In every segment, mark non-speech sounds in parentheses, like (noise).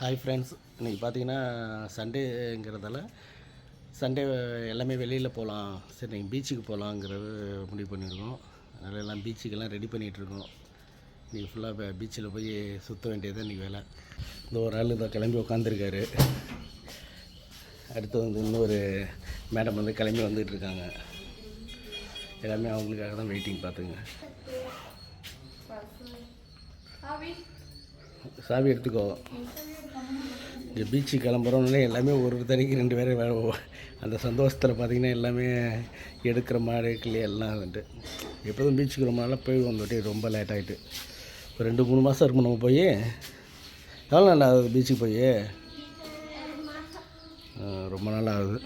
Hi friends இன்றைக்கி பார்த்தீங்கன்னா சண்டேங்கிறதால Sunday எல்லாமே வெளியில் போகலாம் சரி நீங்கள் பீச்சுக்கு போகலாங்கிறது முடிவு பண்ணியிருக்கோம். அதனால் எல்லாம் பீச்சுக்கெல்லாம் ரெடி பண்ணிகிட்ருக்கோம். இன்றைக்கி ஃபுல்லாக இப்போ பீச்சில் போய் சுற்ற வேண்டியது இன்றைக்கி வேலை. இந்த ஒரு ஆள் இதை கிளம்பி உட்காந்துருக்காரு அடுத்து வந்து இன்னொரு மேடம் வந்து கிளம்பி வந்துகிட்ருக்காங்க. இருக்காங்க எல்லாமே அவங்களுக்காக தான் வெயிட்டிங் பார்த்துங்க சாவி எடுத்துக்கோ. இங்கே பீச்சு கிளம்புறோம்னாலே எல்லாமே ஒரு தனிக்கு ரெண்டு பேரும் வேலை அந்த சந்தோஷத்தில் பார்த்தீங்கன்னா எல்லாமே எடுக்கிற மாதிரி எடுக்கலையே எல்லாம் வந்துட்டு. எப்போதும் பீச்சுக்கு ரொம்ப நாளாக போய் வந்துட்டு ரொம்ப லேட் ஆகிட்டு ஒரு ரெண்டு மூணு மாதம் இருக்கும் நம்ம போய். எவ்வளோ நாள் ஆகுது பீச்சுக்கு போய்? ரொம்ப நாள் ஆகுது.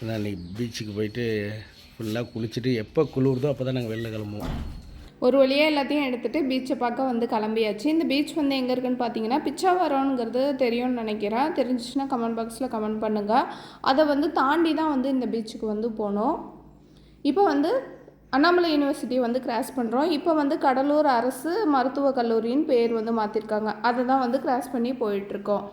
ஏன்னா இன்றைக்கி பீச்சுக்கு போயிட்டு ஃபுல்லாக குளிச்சுட்டு எப்போ குளிருதோ அப்போ தான் நாங்கள் வெளில கிளம்புவோம். ஒரு வழியாக எல்லாத்தையும் எடுத்துகிட்டு பீச்சை பார்க்க வந்து கிளம்பியாச்சு. இந்த பீச் வந்து எங்கே இருக்குன்னு பார்த்தீங்கன்னா பிச்சாவரம்ங்கிறது தெரியும்னு நினைக்கிறேன். தெரிஞ்சிச்சுன்னா கமெண்ட் பாக்ஸில் கமெண்ட் பண்ணுங்கள் அதை வந்து தாண்டி தான் வந்து இந்த பீச்சுக்கு வந்து போனோம். இப்போ வந்து அண்ணாமலை யூனிவர்சிட்டி வந்து கிராஸ் பண்ணுறோம் இப்போ வந்து கடலூர் அரசு மருத்துவக் கல்லூரின்னு பேர் வந்து மாற்றிருக்காங்க அதை தான் வந்து கிராஸ் பண்ணி போயிட்டுருக்கோம்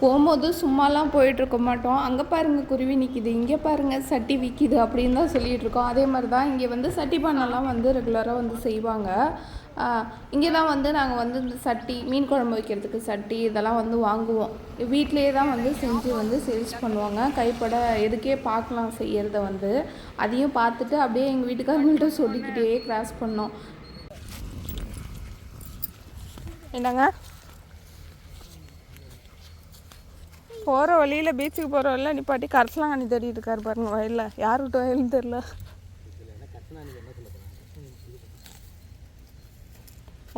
போகும்போது சும்மாலாம் போயிட்டுருக்க மாட்டோம். அங்கே பாருங்கள் குருவி நிற்கிது இங்கே பாருங்கள் சட்டி விற்கிது அப்படின்னு தான் சொல்லிகிட்ருக்கோம் இருக்கோம் அதே மாதிரி தான் இங்கே வந்து சட்டி பானைலாம் வந்து ரெகுலராக வந்து செய்வாங்க. இங்கே தான் வந்து நாங்கள் வந்து இந்த சட்டி மீன் குழம்பு வைக்கிறதுக்கு சட்டி இதெல்லாம் வந்து வாங்குவோம். வீட்டிலேயே தான் வந்து செஞ்சு வந்து சேல்ஸ் பண்ணுவாங்க. கைப்பட எதுக்கே பார்க்கலாம் செய்கிறத வந்து. அதையும் பார்த்துட்டு அப்படியே எங்கள் வீட்டுக்காரங்கள்ட்ட சொல்லிக்கிட்டே கிராஸ் பண்ணோம். என்னங்க? போகிற வழியில் பீச்சுக்கு போகிற வழியில் நிப்பாட்டி கரசலாங்கண்ணி தேடிட்டு இருக்காரு பாருங்க வயலில். யார் விட்டு வயலுன்னு தெரில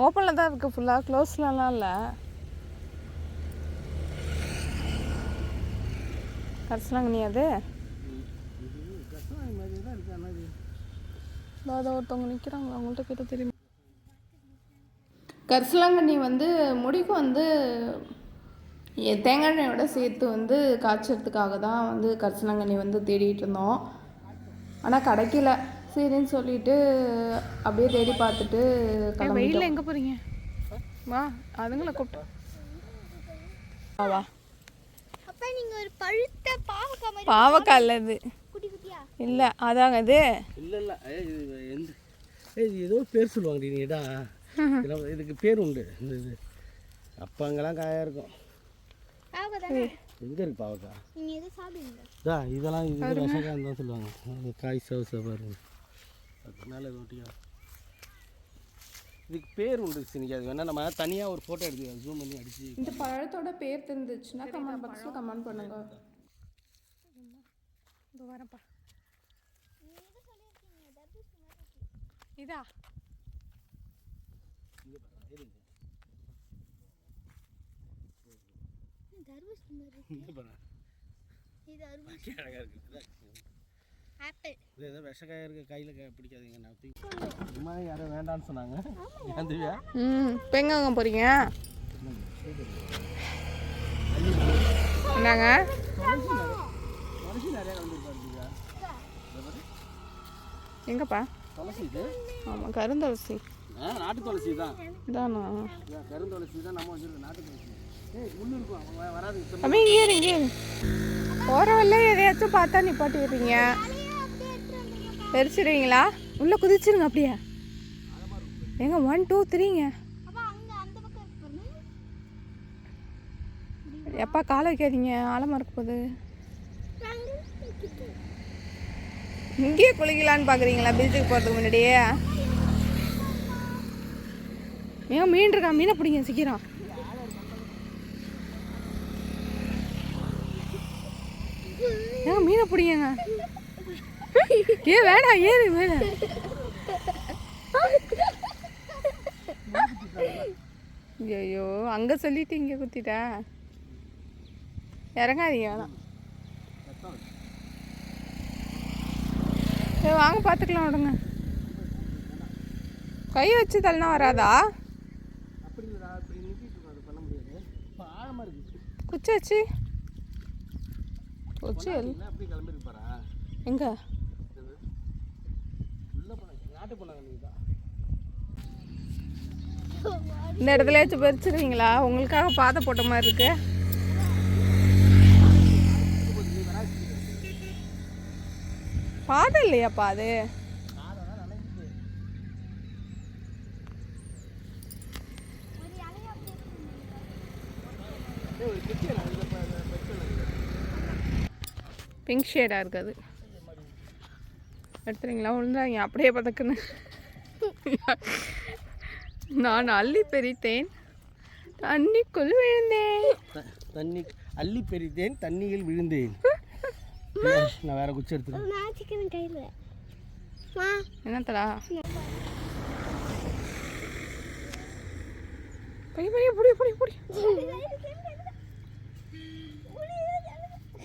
ஓப்பனில் தான் இருக்குது ஃபுல்லாக க்ளோஸ்லலாம் இல்லை. கரசலாங்கண்ணி அது? அதை ஒருத்தவங்க நிற்கிறாங்க அவங்கள்ட்ட கிட்ட தெரியும். கரிசலாங்கண்ணி வந்து முடிக்கு வந்து தேங்காய் எண்ணெயோட சேர்த்து வந்து காய்ச்சறதுக்காக தான் வந்து கரிசலாங்கண்ணி வந்து தேடிட்டு இருந்தோம். ஆனால் கிடைக்கல. சரின்னு சொல்லிட்டு அப்படியே தேடி பார்த்துட்டு வெயிலில் எங்கே போகிறீங்க வா அதுங்களை கூப்பிட்டு. வா வா. அப்ப நீங்க ஒரு பழுத்த பாவக்காய் இல்லை இது. இல்லை அதாங்க இது. இல்லை இல்லை. இது எந்த ஏய், இது ஏதோ பேர் சொல்லுவாங்க (laughs) இதுக்கு பேர் உண்டு. இந்த இது. அப்போ அங்கெல்லாம் காயாக இருக்கும். எங்கே இருக்கு பாவக்கா? நீங்க எது சாப்பிடுங்க இதா இதெல்லாம் இது விஷக்கான்னு தான் சொல்லுவாங்க. காய் சவச பாருங்க. அதனால இது ஒட்டியா இதுக்கு பேர் உண்டு சினிக்கு அது வேணா நம்ம தனியாக ஒரு ஃபோட்டோ எடுத்து ஜூம் பண்ணி அடிச்சு இந்த பழத்தோட பேர் தெரிஞ்சிச்சுன்னா கமெண்ட் பாக்ஸில் கமெண்ட் பண்ணுங்க. இதோ வரேன்ப்பா. இதா இது தர்பூசணி அழகாக இருக்குது ஆப்பிள். இது ஏதோ விஷக்காய் இருக்க கையில் பிடிக்காதீங்க நான் சும்மா யாரும் வேண்டான்னு சொன்னாங்க. ஏன் திவ்யா? ம் இப்போ எங்கே போகிறீங்க என்னங்க? எங்கப்பா? துளசி இது. ஆமாம் கருந்தவசி ஆ நாட்டு துளசி தான். இதான்? கருந்துளசி தான் நம்ம வச்சிருக்க நாட்டு துளசி. ஏய் இங்கே இங்கே எதையாச்சும் பார்த்தா நிப்பாட்டி விடுறீங்க தெரிச்சிடுவீங்களா உள்ளே குதிச்சிருங்க அப்படியே. எங்க ஒன் டூ த்ரீங்க எப்பா காலை வைக்காதீங்க? ஆழமாக இருக்க போகுது. இங்கேயே குளிக்கலான்னு பார்க்குறீங்களா பீச்சுக்கு போகிறதுக்கு முன்னாடியே? ஏன் மீன் இருக்கா? மீனை பிடிங்க சீக்கிரம். மீனை பிடிங்க? ஏ வேணாம் ஏறு மேல ஐயோ அங்கே சொல்லிட்டு இங்கே குத்திட்டா? இறங்காதீங்க வேணாம் சரி வாங்க பார்த்துக்கலாம் விடுங்க. கை வச்சு தள்ளினா வராதா? அப்படி இல்லைடா இப்படி நிற்கிட்டு இருக்கும் அது பண்ண முடியாது இப்போ ஆழமாக இருக்குது குச்சி வச்சு கிளம்பிருப்பாரா? எங்க? இந்த இடத்துல வச்சு பறிச்சிருவீங்களா உங்களுக்காக பாதை போட்ட மாதிரி இருக்கு. பாதை இல்லையாப்பா அது? பிங்க் ஷேடாக இருக்குது. எடுத்துறீங்களா? விழுந்தாங்க அப்படியே பதக்குன்னு. நான் அள்ளி பெரித்தேன் தண்ணிக்குள் விழுந்தேன். தண்ணி அள்ளி பெரித்தேன் தண்ணியில் விழுந்தேன். நான் வேற குச்சி எடுத்துக்கிறேன் கையில் மா. என்னத்தடா? பைய பைய புடி புடி புடி.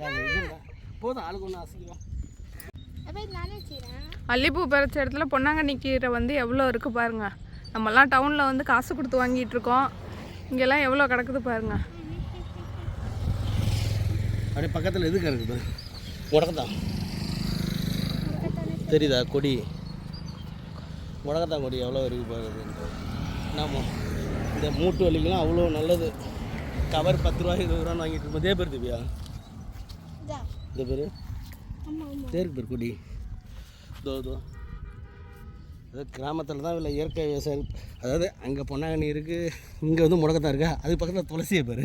நாங்க இது (laughs) இல்ல. போதும் ஆளுக்கு ஒன்று ஆசைக்கலாம் அப்படியே நானே செய்கிறேன் அல்லிப்பூ பறிச்ச இடத்துல பொன்னாங்கண்ணி கீரை வந்து எவ்வளோ இருக்குது பாருங்க. நம்மலாம் டவுனில் வந்து காசு கொடுத்து வாங்கிட்டு இருக்கோம். இங்கெல்லாம் எவ்வளோ கிடக்குது பாருங்க. அப்படியே பக்கத்தில் எது கிடக்குது? முடக்கத்தான் தெரியுதா? கொடி. முடக்கத்தான் கொடி. எவ்வளோ இருக்கு பாருது நாம இந்த மூட்டு வலிக்கெல்லாம் அவ்வளோ நல்லது. கவர் பத்து ரூபாய் இருபது ரூபான்னு வாங்கிட்டு இருக்கோம் இதே பேர் திவ்யா? இதா? இந்த பேர்? தேருக்கு பேர் கொடி. இதோ இதோ. அதாவது கிராமத்தில் தான் இல்லை இயற்கை விவசாயம். அதாவது அங்கே பொன்னாங்கண்ணி இருக்குது இங்கே வந்து முடக்கத்தான் இருக்கா? அது பக்கத்தில் துளசியை பேர்.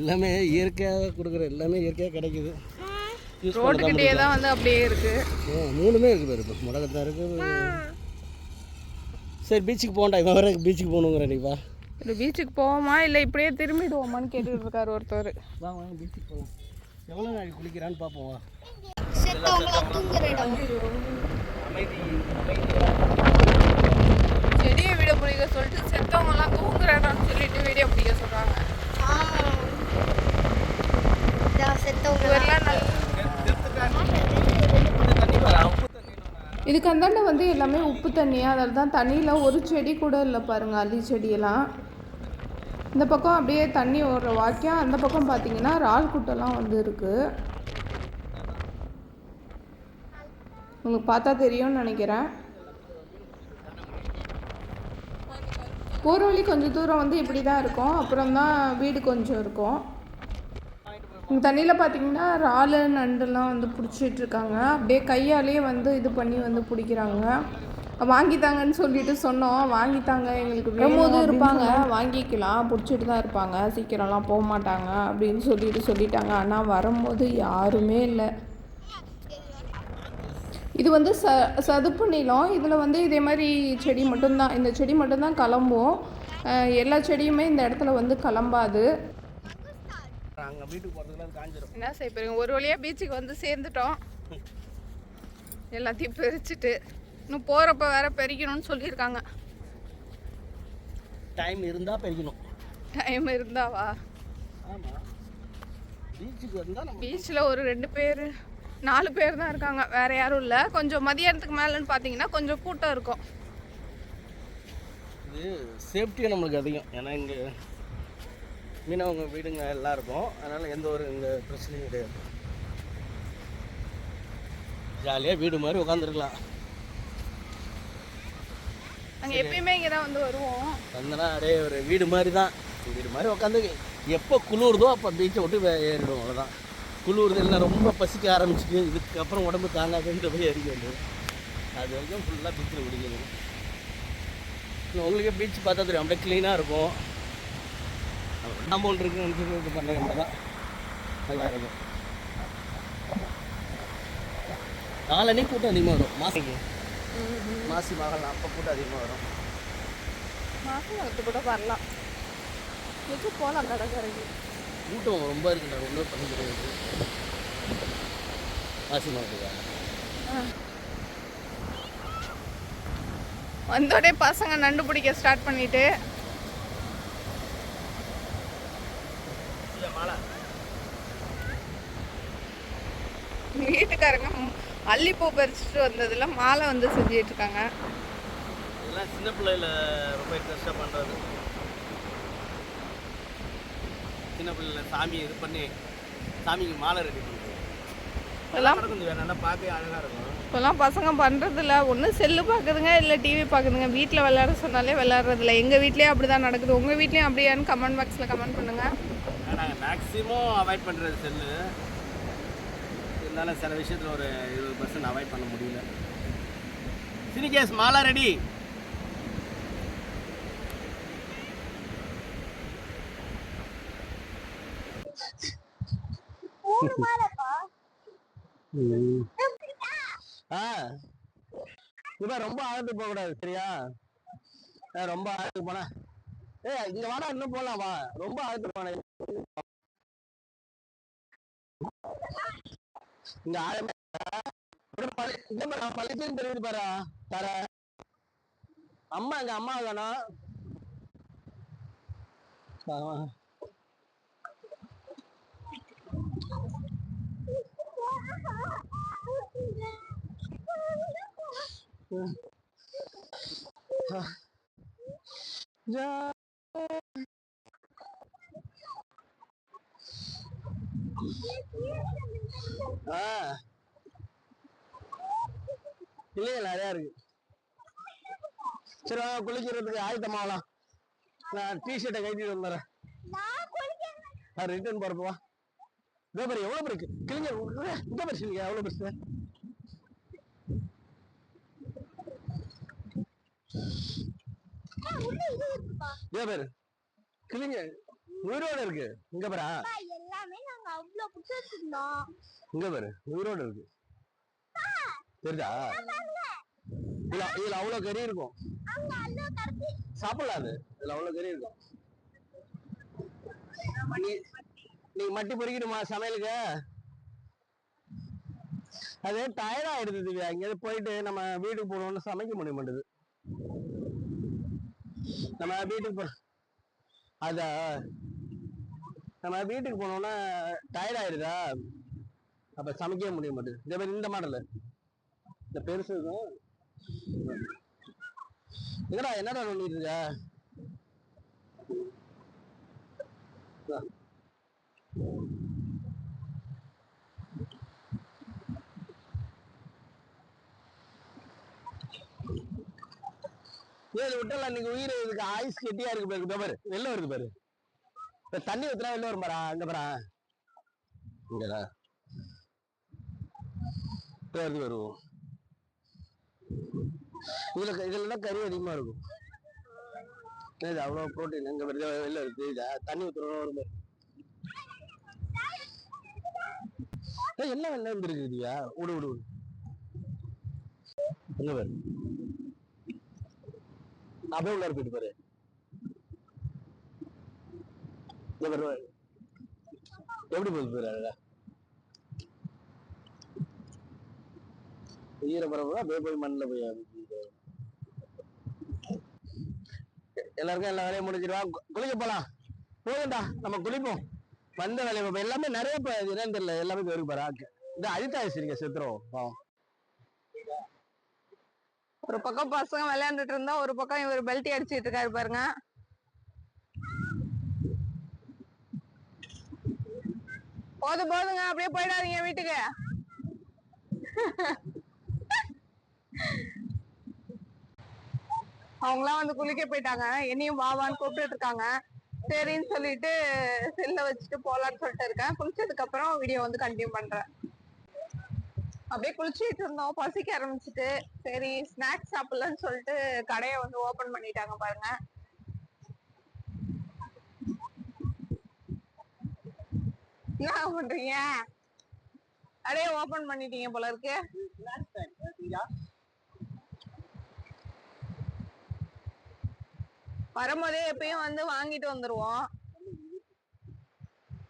எல்லாமே இயற்கையாக கொடுக்குற எல்லாமே இயற்கையாக கிடைக்குது. ரோட்டுக்கிட்டே தான் வந்து அப்படியே இருக்குது ஆ, மூணுமே இருக்குது பேர் இப்போ முடக்கத்தான் இருக்குது சரி பீச்சுக்கு போகண்டா இவன் வர பீச்சுக்கு போகணுங்கிறேன்டிப்பா இது பீச்சுக்கு போவோமா இல்லை இப்படியே திரும்பிடுவோமான்னு கேட்டுட்டு இருக்காரு ஒருத்தர் வாங்க பீச்சுக்கு போகலாம் எவ்வளோ நாளைக்கு குளிக்கிறான்னு பார்ப்போம் செடியை வீடியோ பிடிக்க சொல்லிட்டு செத்தவங்கலாம் தூங்குற இடம்னு சொல்லிட்டு வீடியோ பிடிக்க சொல்கிறாங்க செத்தவங்க நல்ல தண்ணி வரா உப்பு தண்ணி இதுக்கு அந்தாண்ட வந்து எல்லாமே உப்பு தண்ணியாக அதில் தான் தண்ணியில் ஒரு செடி கூட இல்லை பாருங்கள் அள்ளி செடியெல்லாம். இந்த பக்கம் அப்படியே தண்ணி ஓடுற வாக்கியம் அந்த பக்கம் பார்த்தீங்கன்னா இறால் குட்டெல்லாம் வந்து இருக்குது உங்களுக்கு பார்த்தா தெரியும்னு நினைக்கிறேன். போகிற வழி கொஞ்சம் தூரம் வந்து இப்படி தான் இருக்கும். அப்புறம் தான் வீடு கொஞ்சம் இருக்கும். தண்ணியில் பார்த்தீங்கன்னா இறாலு நண்டுலாம் வந்து பிடிச்சிட்டு இருக்காங்க அப்படியே கையாலேயே வந்து இது பண்ணி வந்து பிடிக்கிறாங்க. வாங்கித்தாங்கன்னு சொல்லிட்டு சொன்னோம். வாங்கித்தாங்க எங்களுக்கு வரும்போது இருப்பாங்க. வாங்கிக்கலாம் பிடிச்சிட்டு தான் இருப்பாங்க. சீக்கிரம்லாம் போக மாட்டாங்க அப்படின்னு சொல்லிட்டு சொல்லிட்டாங்க. ஆனால் வரும்போது யாருமே இல்லை. இது வந்து ச சதுப்பு நிலம். இதில் வந்து இதே மாதிரி செடி மட்டும்தான். இந்த செடி மட்டும்தான் கிளம்பும் எல்லா செடியுமே இந்த இடத்துல வந்து கிளம்பாது அங்கே வீட்டுக்கு போகிறதுக்குள்ள அது காஞ்சிரும். என்ன செய்ய போறீங்க? ஒரு வழியாக பீச்சுக்கு வந்து சேர்ந்துட்டோம். எல்லாத்தையும் பிரிச்சுட்டு இன்னும் போகிறப்ப வேற பெரிக்கணும்னு சொல்லியிருக்காங்க. டைம் இருந்தால் பறிக்கணும் டைம் இருந்தாவா? ஆமாம் பீச்சுக்கு வந்தால் பீச்சில் ஒரு ரெண்டு பேர் நாலு பேர் தான் இருக்காங்க. வேற யாரும் இல்லை. கொஞ்சம் மதியானத்துக்கு மேலேன்னு பார்த்தீங்கன்னா கொஞ்சம் கூட்டம் இருக்கும். இது சேஃப்டியும் நம்மளுக்கு அதிகம். ஏன்னா இங்கே மீனவங்க வீடுங்க எல்லாம் இருக்கும். அதனால் எந்த ஒரு இங்கே பிரச்சனையும் கிடையாது. ஜாலியாக வீடு மாதிரி உட்காந்துருக்கலாம் நாங்கள் எப்பயுமே இங்கே தான் வந்து வருவோம். வந்தனா அப்படியே ஒரு வீடு மாதிரி தான் வீடு மாதிரி உட்காந்து எப்போ குளிருதோ அப்போ பீச்சை விட்டு ஏறிடும் அவ்வளோதான் குளிருது இல்லை ரொம்ப பசிக்க ஆரம்பிச்சிட்டு இதுக்கப்புறம் உடம்பு தாங்காதுன்ற போய் ஏறிக்க வேண்டியது அது வரைக்கும் ஃபுல்லாக பீச்சில் குடிக்கணும் உங்களுக்கே பீச் பார்த்தா தெரியும் அப்படியே க்ளீனாக இருக்கும். காம்பவுண்ட் இருக்குன்னு சொல்லி இது பண்ணுற தான் நல்லா இருக்கும் நாலனே கூட்டம் அதிகமாக வரும். மாசிக்கு. மாசி மகள் அப்போ கூட்டம் அதிகமாக வரும். மாதம் எடுத்து கூட வரலாம். எது போகலாம் கடற்கரைக்கு? கூட்டம் ரொம்ப இருக்குல்ல ஒன்றும் பண்ண முடியாது. ஆசி மாவட்டத்துக்கா வந்தோடனே பசங்க நண்டு பிடிக்க ஸ்டார்ட் பண்ணிட்டு மாலா வீட்டுக்காரங்க ம், அல்லிப்பூ பறிச்சுட்டு வந்ததுல மாலை வந்து செஞ்சுட்டு இருக்காங்க இதெல்லாம் சின்ன பிள்ளையில ரொம்ப இன்ட்ரெஸ்டாக பண்ணுறது சின்ன பிள்ளைல சாமி இது பண்ணி சாமிக்கு மாலை ரெடி பண்ணுறது இதெல்லாம் கொஞ்சம் வேற நல்லா பார்க்க அழகாக இருக்கும். இப்போல்லாம் பசங்க பண்ணுறதில்ல ஒன்று செல்லு பார்க்குதுங்க இல்லை டிவி பார்க்குதுங்க. வீட்டில் விளையாட சொன்னாலே விளையாடுறதில்ல. எங்கள் வீட்லேயே அப்படி தான் நடக்குது. உங்கள் வீட்லேயும் அப்படியான்னு கமெண்ட் பாக்ஸில் கமெண்ட் பண்ணுங்கள் நாங்கள் மேக்ஸிமம் அவாய்ட் பண்ணுறது செல்லு. இருந்தாலும் சில விஷயத்தில் ஒரு இருபது பர்சன்ட் அவாய்ட் பண்ண முடியல. சினிகேஸ் மாலா ரெடி. இப்போ ரொம்ப ஆழத்துக்கு போகக்கூடாது சரியா? ஆ, ரொம்ப ஆழத்துக்கு போனா. ஏ இங்க வாடா இன்னும் போலாம் வா. ரொம்ப ஆழத்துக்கு போன. இந்த ஆழமே ஒரு பள்ளி இந்த மாதிரி நான் தெரியுது பாரு தர அம்மா எங்க அம்மா வேணும் ஆ. இல்லையா நிறையா இருக்கு. சரி வாங்க குளிக்கிறதுக்கு ஆயத்தமாகலாம். நான் டிஷர்ட்டை கட்டிட்டு வந்துடுறேன். நான் ரிட்டர்ன் போறப்பவா இதோ பாரு எவ்வளவு இருக்கு? கிழிஞ்ச இந்த பரிசு இல்லையா எவ்வளவு பரிசு? இதோ பாரு கிழிஞ்ச உயிரோட இருக்கு. இங்க பாரா. அவ்வளவு புடிச்சு வச்சிருந்தோம் இங்க பாரு உயிரோட இருக்கு. தெரியுதா? இதுல இதுல அவ்வளவு கறி இருக்கும். சாப்பிடலாம் அது. இதுல அவ்வளவு கறி இருக்கும். நீ மட்டி பொறிக்கணுமா சமையலுக்கு? அது டயர்ட் ஆயிடுது திவ்யா. இங்கேருந்து போயிட்டு நம்ம வீட்டுக்கு போகணும்னு சமைக்க முடிய மாட்டேது. நம்ம வீட்டுக்கு போ அதா நம்ம வீட்டுக்கு போனோம்னா டயர்ட் ஆயிடுதா அப்ப சமைக்கவே முடிய மாட்டேது. இதே மாதிரி இந்த மாடல் இந்த பெருசு இருக்கும் என்னடா என்னடா பண்ணிட்டு இருக்க? இந்தா. விட்டல இன்னைக்கு உயிர் இதுக்கு ஆயுஸ் கெட்டியா இருக்கு பாரு பாரு. வெளில வருது பாரு. தண்ணி ஊத்துனா வெளில வரும் பாரா அங்க பாரா. இங்கடா. வருது வருவோம். இதுல இதுல தான் கறி அதிகமா இருக்கும். இது அவ்வளோ ப்ரோட்டீன் இங்கே வருது வெளில வருது இதா தண்ணி ஊற்றுறோம் வரும் பாரு. ஏய், எல்லாம் வெளில வந்துருக்கு இதுயா விடு விடு விடு. எங்க பாரு. அப்படியே உள்ள போயிட்டு பாரு. இவர் எப்படி போய் பாரு அழகா ஈரப்பரப்பு அப்படியே போய் மண்ணில் போய் எல்லாருக்கும் எல்லா வேலையும் முடிஞ்சிருவா குளிக்க போலாம். போதும்டா நம்ம குளிப்போம். வந்த வேலையை பார்ப்போம். எல்லாமே நிறைய இப்போ என்னன்னு தெரியல. எல்லாமே பேருக்கு பாரு இந்த இந்த சரிங்க செத்துரும். ஒரு பக்கம் பசங்க விளையாண்டுட்டு இருந்தா ஒரு பக்கம் இவர் பெல்ட்டி அடிச்சிட்டு இருக்காரு பாருங்க. போதும் போதுங்க. அப்படியே போயிடாதீங்க வீட்டுக்கு. அவங்களாம் வந்து குளிக்க போயிட்டாங்க. என்னையும் வாவான்னு கூப்பிட்டு இருக்காங்க. சரின்னு சொல்லிட்டு செல்ல வச்சுட்டு போலான்னு சொல்லிட்டு இருக்கேன். குளிச்சதுக்கு அப்புறம் வீடியோ வந்து கண்டினியூ பண்றேன். அப்படியே குளிச்சுட்டு இருந்தோம். பசிக்க ஆரம்பிச்சிட்டு சரி ஸ்நாக்ஸ் சாப்பிடலன்னு சொல்லிட்டு கடையை வந்து ஓபன் பண்ணிட்டாங்க பாருங்க. என்ன பண்றீங்க? கடையை ஓபன் பண்ணிட்டீங்க போல இருக்கு. வரும்போதே எப்பயும் வந்து வாங்கிட்டு வந்துருவோம்.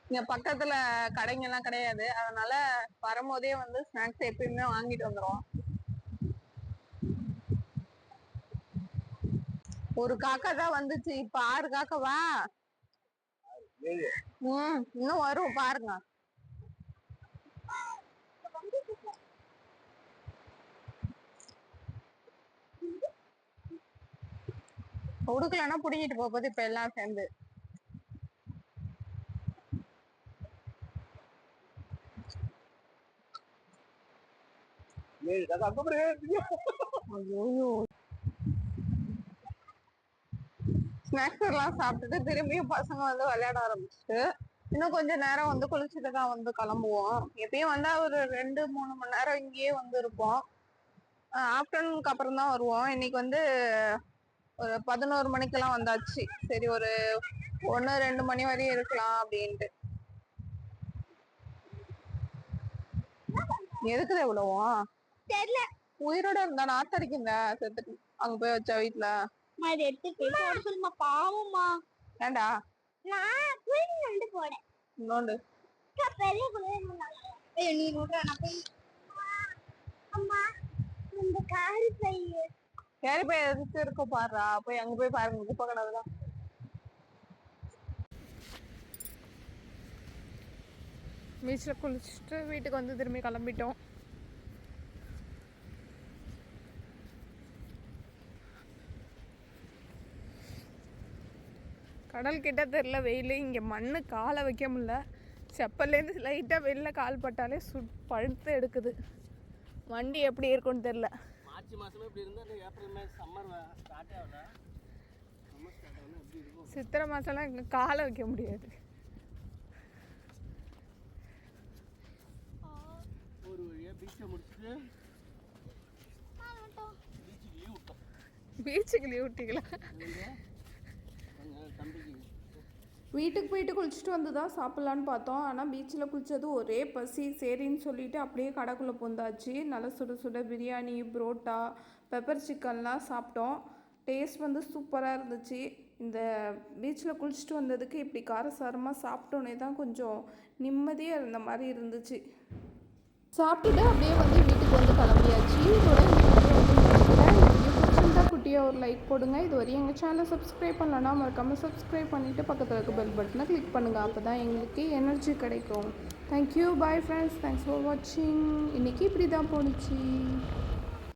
இங்க பக்கத்துல கடைங்க எல்லாம் கிடையாது. அதனால வரும்போதே வந்து ஸ்நாக்ஸ் எப்பயுமே வாங்கிட்டு வந்துருவோம். ஒரு காக்கா தான் வந்துச்சு. இப்ப ஆறு காக்கவா? ம் இன்னும் வரும் பாருங்க. கொடுக்கலன்னா புடிங்கிட்டு போகுது இப்ப எல்லாம் சேர்ந்து. ஐயோ. ஸ்நாக்ஸ் எல்லாம் சாப்பிட்டுட்டு திரும்பியும் பசங்க வந்து விளையாட ஆரம்பிச்சுட்டு இன்னும் கொஞ்ச நேரம் வந்து குளிச்சுட்டு தான் வந்து கிளம்புவோம். எப்பயும் வந்தா ஒரு ரெண்டு மூணு மணி நேரம் இங்கேயே வந்து இருப்போம். ஆஃப்டர்நூனுக்கு அப்புறம் தான் வருவோம். இன்னைக்கு வந்து ஒரு பதினோரு மணிக்கெல்லாம் வந்தாச்சு. சரி ஒரு ஒன்று ரெண்டு மணி வரையும் இருக்கலாம் அப்படின்ட்டு. எதுக்குது எவ்வளவும் தெரியல. உயிரோட இருந்தா நாத்தடிக்குங்க செத்துட்டு அங்க போய் வச்சா வீட்டுல? நான் இதை எடுத்து போய் போட சொல்லுமா பாவம்மா. ஏண்டா நான் குளிர் நண்டு இன்னொண்டு அக்கா, பெரிய நண்டு ஐயோ நீ விடுற நான் போய் அம்மா இந்த காரி பைய கேரி போய் எதுக்கு இருக்க பாருடா. போய் அங்க போய் பாருங்க குப்பை கிடக்குதான் பீச்சில் குளிச்சுட்டு வீட்டுக்கு வந்து திரும்பி கிளம்பிட்டோம். கடல் கிட்ட தெரில வெயில். இங்கே மண்ணு காலை வைக்க முடியல. செப்பல்லேருந்து லைட்டாக வெளில கால் பட்டாலே சு பழுத்து எடுக்குது. வண்டி எப்படி இருக்கும்னு தெரில மார்ச் மாதமே இப்படி இருந்தால் ஏப்ரல் மே சம்மர் ஸ்டார்ட் இருக்கும்? சித்திரை மாதம்லாம் இங்கே காலை வைக்க முடியாது. ஒரு வழியாக பீச்சை முடிச்சுட்டு பீச்சுக்கு லீவ் விட்டிங்களா? வீட்டுக்கு போயிட்டு குளிச்சுட்டு வந்து தான் சாப்பிட்லான்னு பார்த்தோம். ஆனால் பீச்சில் குளித்தது ஒரே பசி. சரின்னு சொல்லிட்டு அப்படியே கடைக்குள்ளே பொந்தாச்சு. நல்லா சுட சுட பிரியாணி புரோட்டா பெப்பர் சிக்கன்லாம் சாப்பிட்டோம். டேஸ்ட் வந்து சூப்பராக இருந்துச்சு. இந்த பீச்சில் குளிச்சுட்டு வந்ததுக்கு இப்படி காரசாரமாக சாப்பிட்டோன்னே தான் கொஞ்சம் நிம்மதியாக இருந்த மாதிரி இருந்துச்சு. சாப்பிட்டுட்டு அப்படியே வந்து வீட்டுக்கு வந்து கிளம்பியாச்சு. இதோட இந்த வீடியோ வந்து முடிச்சுக்கிறேன் இந்த வீடியோ வீடியோ ஒரு லைக் போடுங்க. இது வரையும் எங்கள் சேனலை சப்ஸ்கிரைப் பண்ணலன்னா மறக்காமல் சப்ஸ்கிரைப் பண்ணிவிட்டு பக்கத்தில் இருக்க பெல் பட்டனை கிளிக் பண்ணுங்கள் அப்போ தான் எங்களுக்கு எனர்ஜி கிடைக்கும். Thank you bye friends thanks for வாட்சிங் இன்றைக்கி இப்படி தான் போணுச்சு.